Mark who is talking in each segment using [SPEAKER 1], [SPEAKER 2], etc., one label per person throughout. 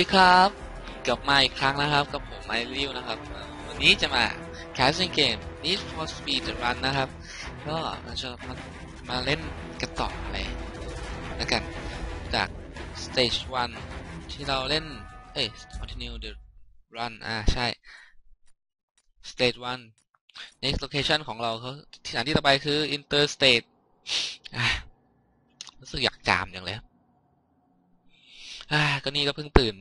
[SPEAKER 1] ดีครับกลับมาอีกครั้งนะครับ กับผมไอริวนะครับ วันนี้จะมาแคสติ้งเกม Need for Speed Run นะครับ ก็เราจะมามาเล่นกันต่อเลยแล้วกันจาก Stage 1 ที่เราเล่น เอ้ย Continue the Run อ่า ใช่ Stage 1 Next location ของเราเขาที่อันที่ต่อไปคือ Interstate อ่ารู้สึกอยากจามอย่างเลยอ่าก็นี่ก็เพิ่งตื่น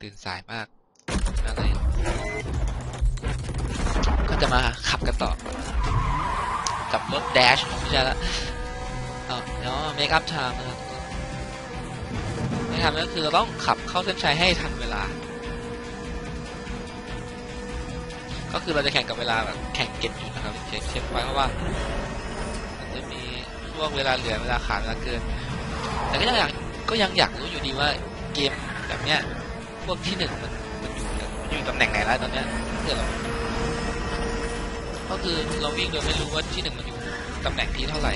[SPEAKER 1] ตื่นสายมาก อะไร ก็จะมาขับกันต่อ กับรถแดชไม่ใช่ละเอาเนาะเมคอัพไทม์นะครับเมคอัพก็คือเราต้องขับเข้าเส้นชัยให้ทันเวลา ก็คือเราจะแข่งกับเวลาแบบแข่งเก็บอยู่นะครับเช็คเช็คไว้เพราะว่ามันจะมีช่วงเวลาเหลือเวลาขาดเวลาเกิน แต่ก็ยังอยากก็ยังอยากรู้อยู่ดีว่าเกม เนี้ยพวกที่หนึ่งมันมันอยู่มันอยู่ตำแหน่งไหนแล้วตอนเนี้ยเพื่อเราก็คือเราวิ่งโดยไม่รู้ว่าที่หนึ่งมันอยู่ตำแหน่งที่เท่าไหร่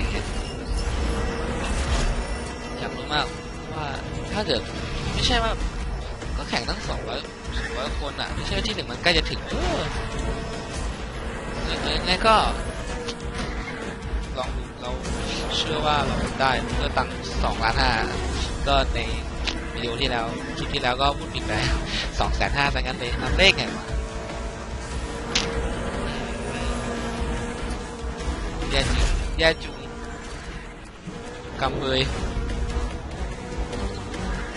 [SPEAKER 1] อยากรู้มากว่าถ้าเกิดไม่ใช่ว่าก็แข่งตั้งสองร้อยสองร้อยคนอะ ไม่ใช่ที่หนึ่งมันใกล้จะถึงเออยังไงก็ลองดูเราเชื่อว่าเราได้เพื่อตังสองล้านห้าก็ใน ดีโอที่แล้วคลิปที่แล้วก็พูดผิดไปสองแสนห้าซะงั้นเลยทำเลขไงแย่จริงแย่จุงกำเบย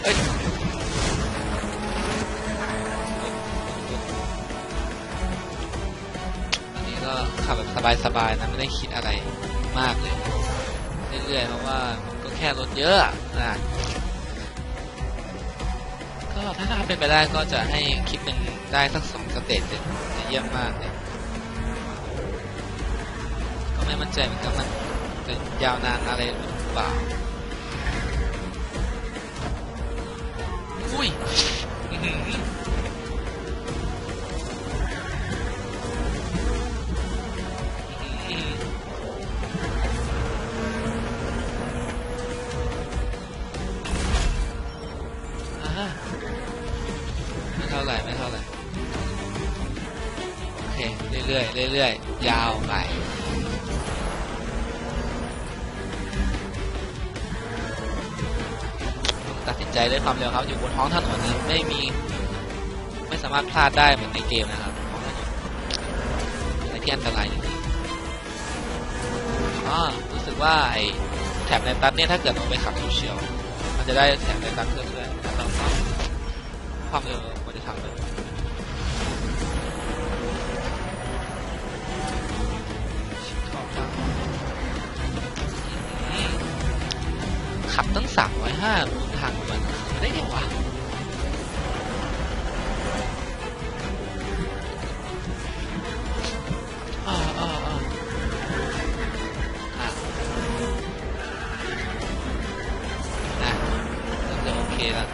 [SPEAKER 1] เอ้ยอันนี้ก็ขับแบบสบายๆนะ ไม่ได้คิดอะไรมากเลย เรื่อยๆเพราะว่าก็แค่รถเยอะอะนะ ก็ถ้าเป็นไปได้ก็จะให้คลิปหนึ่งได้สักสองสเตจจะจะเยี่ยมมากเลยก็ไม่มั่นใจเหมือนกันมันจะยาวนานอะไรหรือเปล่าอุ้ย เรื่อยๆ ยาวไป ตัดสินใจด้วยความเร็วครับ อยู่บนท้องถนนนะไม่มีไม่สามารถพลาดได้เหมือนในเกมนะครับในที่อันตรายจริงๆอ๋อรู้สึกว่าไอ้แถบในตัดเนี่ยถ้าเกิดเราไปขับเฉียวมันจะได้แถบในตัดเพิ่มด้วยแต่เราต้องความเร็วควรจะทำเล ขับตั้งสามร้อยห้าบนทางด่วนได้ไงวะอ่าอ่าอ่าอะนะเริ่มจะโอเคแล้ว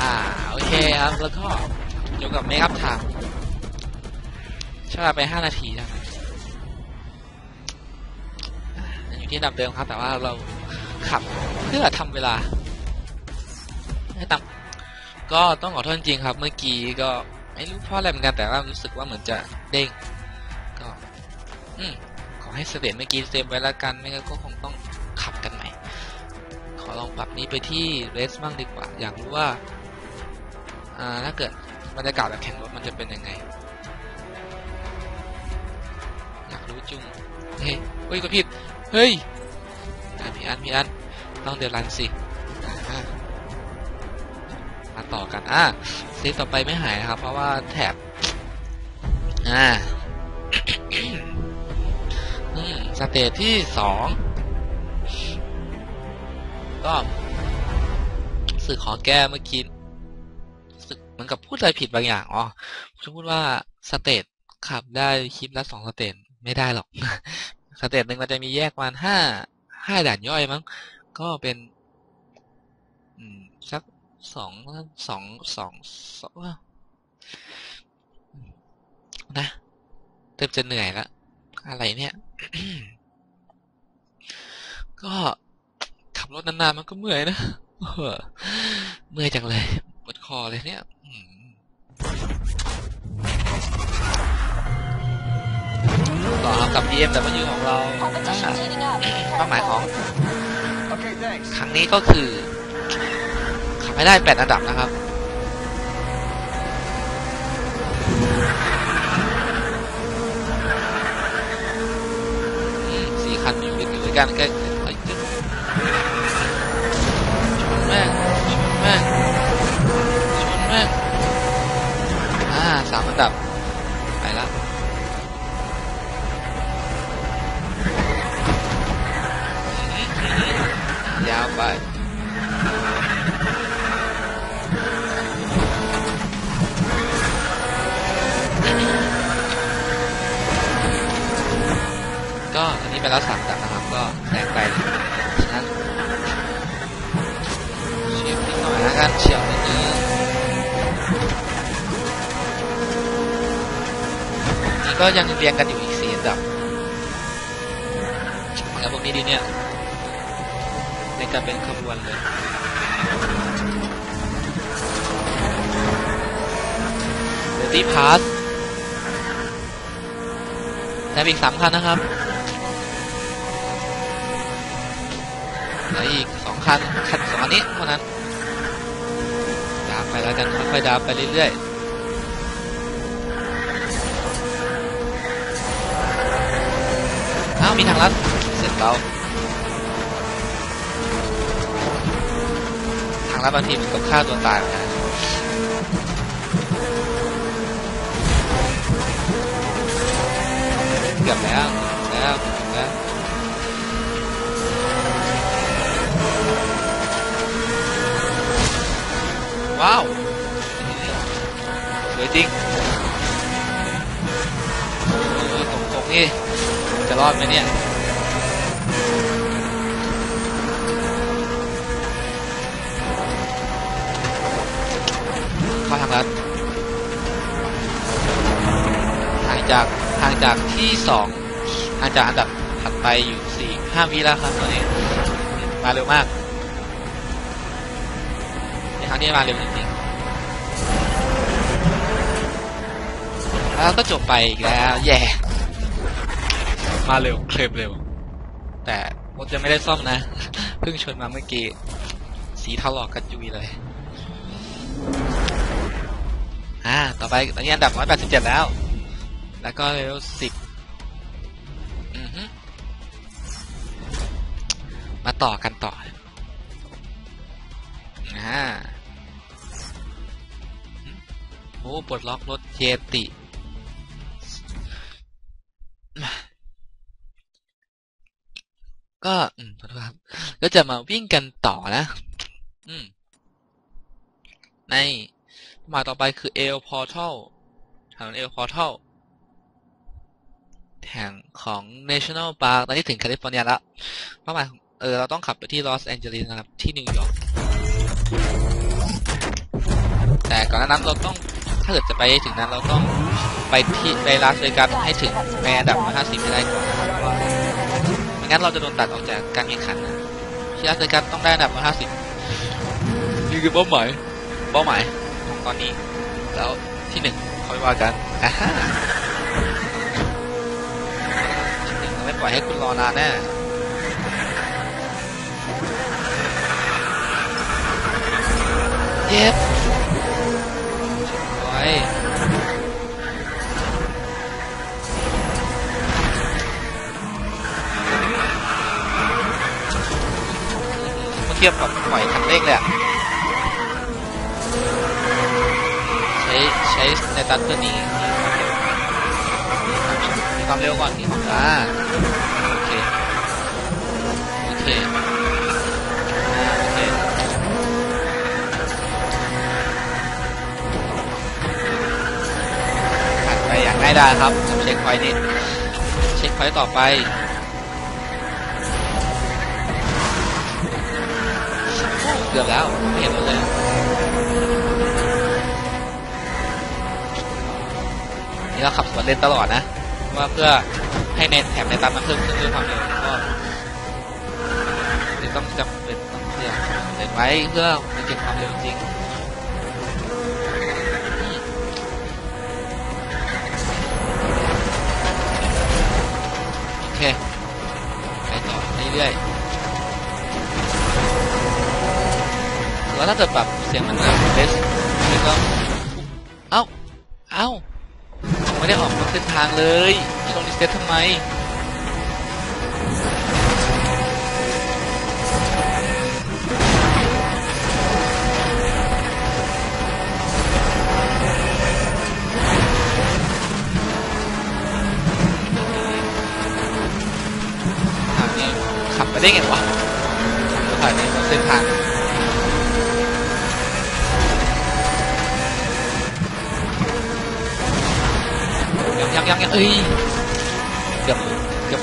[SPEAKER 1] อ่าโอเคครับแล้วก็เกี่ยกับเมคอัพไทม์ใช้เวลาไปห้านาทีนะอยู่ที่ดับเดิมครับ แต่ว่าเรา ขับเพื่อทำเวลาให้ตามก็ต้องขอโทษจริงครับ เมื่อกี้ก็ไม่รู้เพราะอะไรเหมือนกันแต่ว่ารู้สึกว่าเหมือนจะเด้งก็ อืมขอให้เสด็จเมื่อกี้เซฟไว้แล้วกันไม่งั้นก็คงต้องขับกันใหม่ ขอลองปรับนี้ไปที่เรสบ้างดีกว่า อยากรู้ว่า อ่าถ้าเกิดบรรยากาศแบบแข่งรถมันจะเป็นยังไง อยากรู้จุงเฮ้ยเฮ้ยก็ผิด เฮ้ยอะพี่อันพี่อัน ต้องเดือดรันสิมาต่อกันอ่าเซฟต่อไปไม่หายนะครับ เพราะว่าแถบอ่าสเตจที่สองก็สื่อขอแก้เมื่อกี้สึกเหมือนกับพูดอะไรผิดบางอย่างอ๋อจะพูดว่าสเตจขับได้คลิปละสองสเตจไม่ได้หรอก สเตจหนึ่งมันจะมีแยกประมาห้าห้าด่านย่อยมั้ง ก็เป็นอืมสักสองสองสองสองนะเริ่มจะเหนื่อยละอะไรเนี่ย ก็ขับรถนานๆมันก็เมื่อยนะเออเมื่อยจังเลยปวดคอเลยเนี่ยอืมต่อครับกับ BMW ของเรา
[SPEAKER 2] Competition heating up.
[SPEAKER 1] เป้าหมายของ
[SPEAKER 3] Okay, thanks.
[SPEAKER 1] ครั้งนี้ก็คือขับให้ได้แปดอันดับนะครับ สี่คันอยู่ด้วยกันใกล้เฮ้ยชนแม่งชนแม่งชนแม่งอ่าสามอันดับ ไปก็อันนี้ไปแล้วสามดับนะครับ ก็แซงไปฉะนั้นเฉียวนิดหน่อยนะกันเฉียวนิดนึงนี่ก็ยังเรียงกันอยู่อีกสี่อันดับแล้วพวกนี้ดีเนี่ย ในการเป็นขบวนเลยเดตี้พาสแต่อีกสามคันนะครับเหลืออีกสองคัน คันสองอันนี้เท่านั้นดาบไปแล้วกันค่อยๆดาบไปเรื่อยๆอ้าวมีทางลัดเสร็จแล้ว ทางลัดบางทีมันก็ฆ่าตัวตายเหมือนกันเกือบแล้วเกือบแล้วเกือบแล้วว้าวสวยจริงตรงตรงๆนี่จะรอดไหมเนี่ย เข้าทางลัดห่างจากห่างจากที่สองห่างจากอันดับถัดไปอยู่สี่ห้าวิแล้วครับตอนนี้มาเร็วมากในครั้งนี้มาเร็วจริงๆแล้วก็จบไปอีกแล้วแย่มาเร็วเคลมเร็ว แต่รถจะไม่ได้ซ่อมนะ เพิ่งชนมาเมื่อกี้ สีถลอกกระจุยเลย อ่า ต่อไปตอนนี้อันดับ 187 แล้ว แล้วก็เลเวล10อือฮึมาต่อกันต่อ อ่า โอ้ปลดล็อกรถเยติก็อืมขอโทษครับ ก็จะมาวิ่งกันต่อนะ อืม ใน หมายต่อไปคือเอลพอร์ทัลถนนเอลพอร์ทัลแห่งของ National Park ตอนนี้ถึงแคลิฟอร์เนียแล้วเป้าหมายของเออเราต้องขับไปที่ลอสแอนเจลิสนะครับ ที่นิวยอร์กแต่ก่อนหน้านั้นเราต้องถ้าเกิดจะไปให้ถึงนั้นเราต้องไปที่ไปลาสเวกัสให้ถึงในอันดับ150ให้ได้ก่อนนะครับเพราะว่าไม่งั้นเราจะโดนตัดออกจากการแข่งขันนะที่ลาสเวกัสต้องได้อันดับ150นี่คือเป้าหมายเป้าหมายข อนนี้ แล้วที่หนึ่งค่อยว่ากันอ่าฮะที่หนึ่งไม่ปล่อยให้คุณรอนานแน่เย็บไว้เมื่อเทียบกับปล่อยคันเร่งเลยอะใช้ใช้ในตันตัวนี้มีความเร็วก่อนนี่อ่าโอเคโอเคอ่าโอเคผ่านไปอย่างง่ายดายครับกับเช็คพอยต์นี้เช็คพอยต์ต่อไปเกือบแล้วไม่เห็นรถเลย นี่เราขับสวนเลนตลอดนะว่าเพื่อให้ในแถบในตันมันเพิ่มขึ้นด้วยความเร็วก็เลยต้องจำเป็นต้องเลือกเลนไว้เพื่อมาเก็บความเร็วจริงโอเคไปต่อเรื่อยๆแล้วถ้าเกิดแบบางเลยลงรีเซ็ตทำไมทางนี้ขับไปได้ไงวะผ่านในเส้นทาง ยังยังยังเอ้ยเกือบเกือบ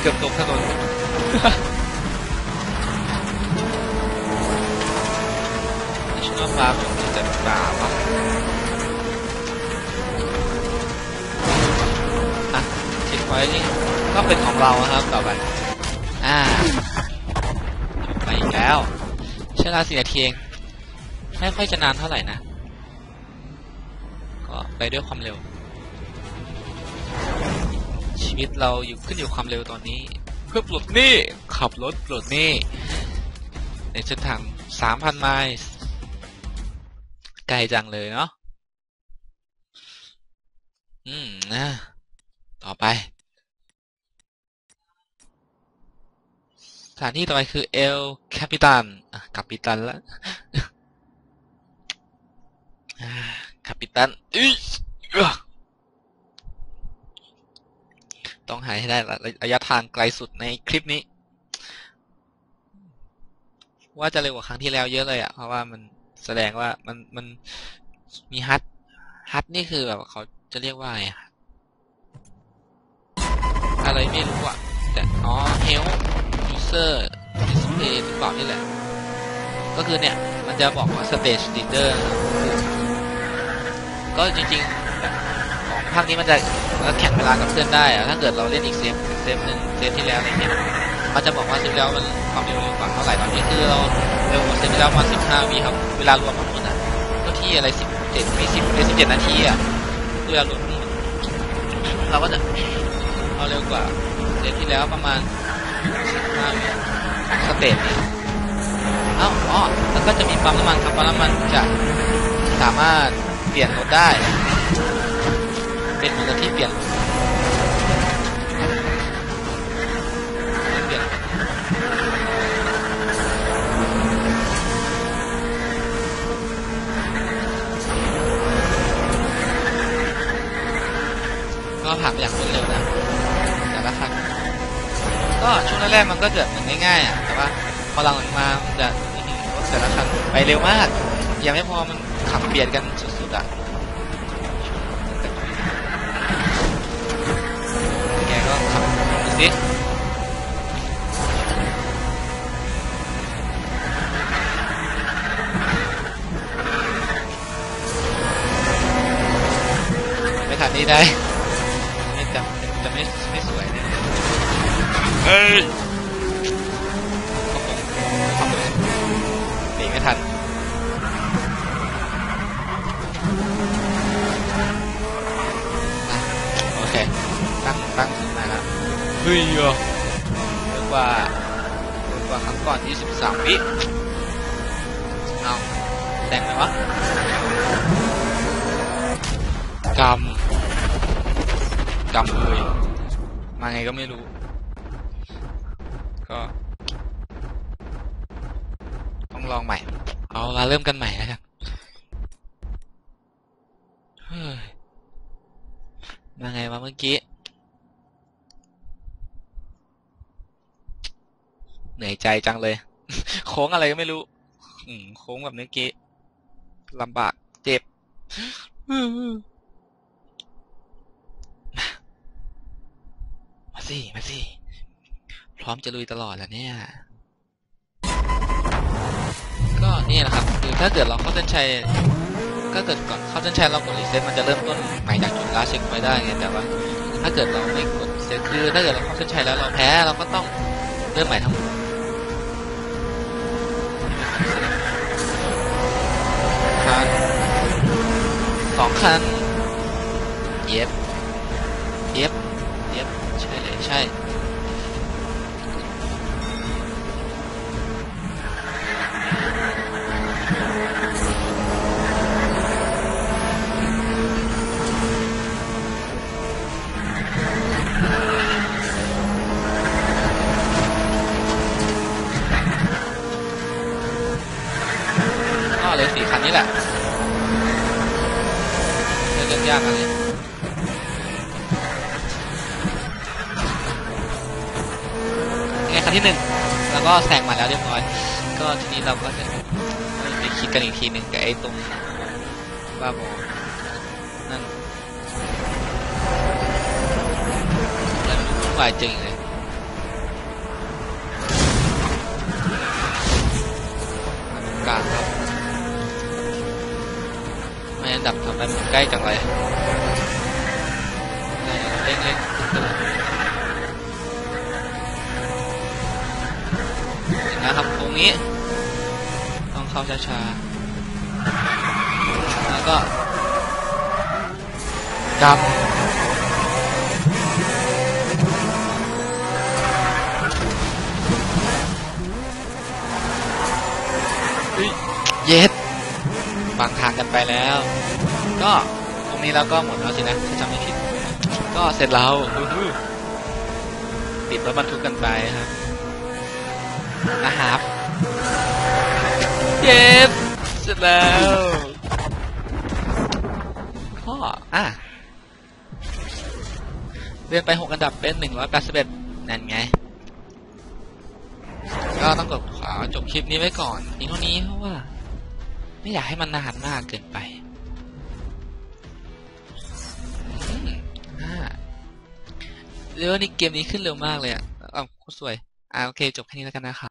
[SPEAKER 1] เกือบตกถนน National Park ของจัดป่าวะอะเช็คไว้นี่ก็เป็นของเรานะครับต่อไป อ่าไปอีกแล้วใช้เวลาสี่นาทีเองไม่ค่อยจะนานเท่าไหร่นะ ก็ไปด้วยความเร็ว ชีวิตเราอยู่ขึ้นอยู่ความเร็วตอนนี้ เพื่อปลดหนี้ขับรถปลดหนี้ในเส้นทางสามพันไมล์ไกลจังเลยเนาะอืมนะต่อไปสถานที่ต่อไปคือเอลแคปิตันกัปิตันละกัปิตันอยเอื้อ ต้องหายให้ได้ระยะทางไกลสุดในคลิปนี้ ว่าจะเร็วกว่าครั้งที่แล้วเยอะเลยอะ่ะ เพราะว่ามันแสดงว่ามันมันมีฮัทฮัทนี่คือแบบเขาจะเรียกว่าไงอะไรไม่รู้อะแต่อ๋อเฮล user display หรือเปล่านี่แหละ ก็คือเนี่ย มันจะบอกว่า stage leader นะครับก็จริงๆของภาคนี้มันจะ แล้วแข่งเวลากับเพื่อนได้อะถ้าเกิดเราเล่นอีกเซฟเซฟหนึ่งเซฟที่แล้วอะไรเงี้ยมันจะบอกว่าเซฟแล้วมันความเร็วกว่าเท่าไหร่ตอนนี้คือเราเร็วกว่าเซฟที่แล้วประมาณ15วิครับเวลารวมทั้งหมดอะก็ที่อะไร17วิ10หรือ17นาทีอะคือเวลารวมทั้งหมดเราก็จะเอาเร็วกว่าเซฟที่แล้วประมาณ15วิสเตจนี้เอ้าอ๋อแล้วก็จะมีปั๊มน้ำมันครับปั๊มน้ำมันจะสามารถเปลี่ยนรถได้ เป็นเหมือนกับที่เปลี่ยนเปลี่ยนก็ผ่านไปอย่างรวดเร็วนะแต่ละครั้งก็ช่วงแรกๆมันก็จะเหมือนง่ายๆอะแต่ว่าพอหลังมามันจะแต่ละคันไปเร็วมากยังไม่พอมันขับเบียดกันสุดๆอะ ไม่ทันนี้ได้ ไม่จำจะไม่ไม่สวยเนี่ยเฮ้ยขับเลยหนีไม่ทันอะโอเค ตั้งตั้งขึ้นมาแล้วเฮ้ยเยอะเยอะกว่าเยอะกว่าครั้งก่อน23วิเอาแต่งไหมวะกำ กำเลยมาไงก็ไม่รู้ ก็ ต้องลองใหม่ เอาละเริ่มกันใหม่แล้วกันเฮ้ยมาไงวะเมื่อกี้เหนื่อยใจจังเลย โค้งอะไรก็ไม่รู้โค้งแบบเมื่อกี้ลำบากเจ็บ มา สิมาสิ พร้อมจะลุยตลอดแล้วเนี่ย ก็นี่แหละครับคือถ้าเกิดเราเข้าเส้นชัยก็เกิดก่อนเข้าเส้นชัยเรากดรีเซ็ตมันจะเริ่มต้นใหม่จากจุดลาเช็คไว้ได้ไงแต่ว่า ถ้าเกิดเราไม่กดเซ็ตคือถ้าเกิดเราเข้าเส้นชัยแล้วเราแพ้เราก็ต้องเริ่มใหม่ทั้งหมดแสดคันสองคันเย็บ ยากอะไรยังไงคันที่หนึ่งแล้วก็แซงมาแล้วเรียบร้อย ก็ทีนี้เราก็จะไปคิดกันอีกทีหนึ่งกับไอ้ตรงบ้าบอนั่นแล้วมันวุ่นวาจริงเลย มันใกล้จังเลยเร่งเร่งนะครับตรงนี้ ต้องเข้าช้าๆ แล้วก็กลับเยเย็ดบางทางกันไปแล้ว ก็ตรงนี้เราก็หมดแล้วสินะถ้าจำไม่ผิด ก็เสร็จแล้วอื้อหือติดรถบรรทุกกันไปครับนะครับเย็บเสร็จแล้วก็อะเรียนไปหกอันดับเป็นหนึ่งร้อยแปดสิบเอ็ดนั่นไง ก็ต้องกดขอจบคลิปนี้ไว้ก่อนเพียงเท่านี้เพราะว่า ไม่อยากให้มันนานมากเกินไป เร็วนี่เกมนี้ขึ้นเร็วมากเลยอะอ้าวโคตรสวย อ่าโอเค จบแค่นี้แล้วกันนะครับ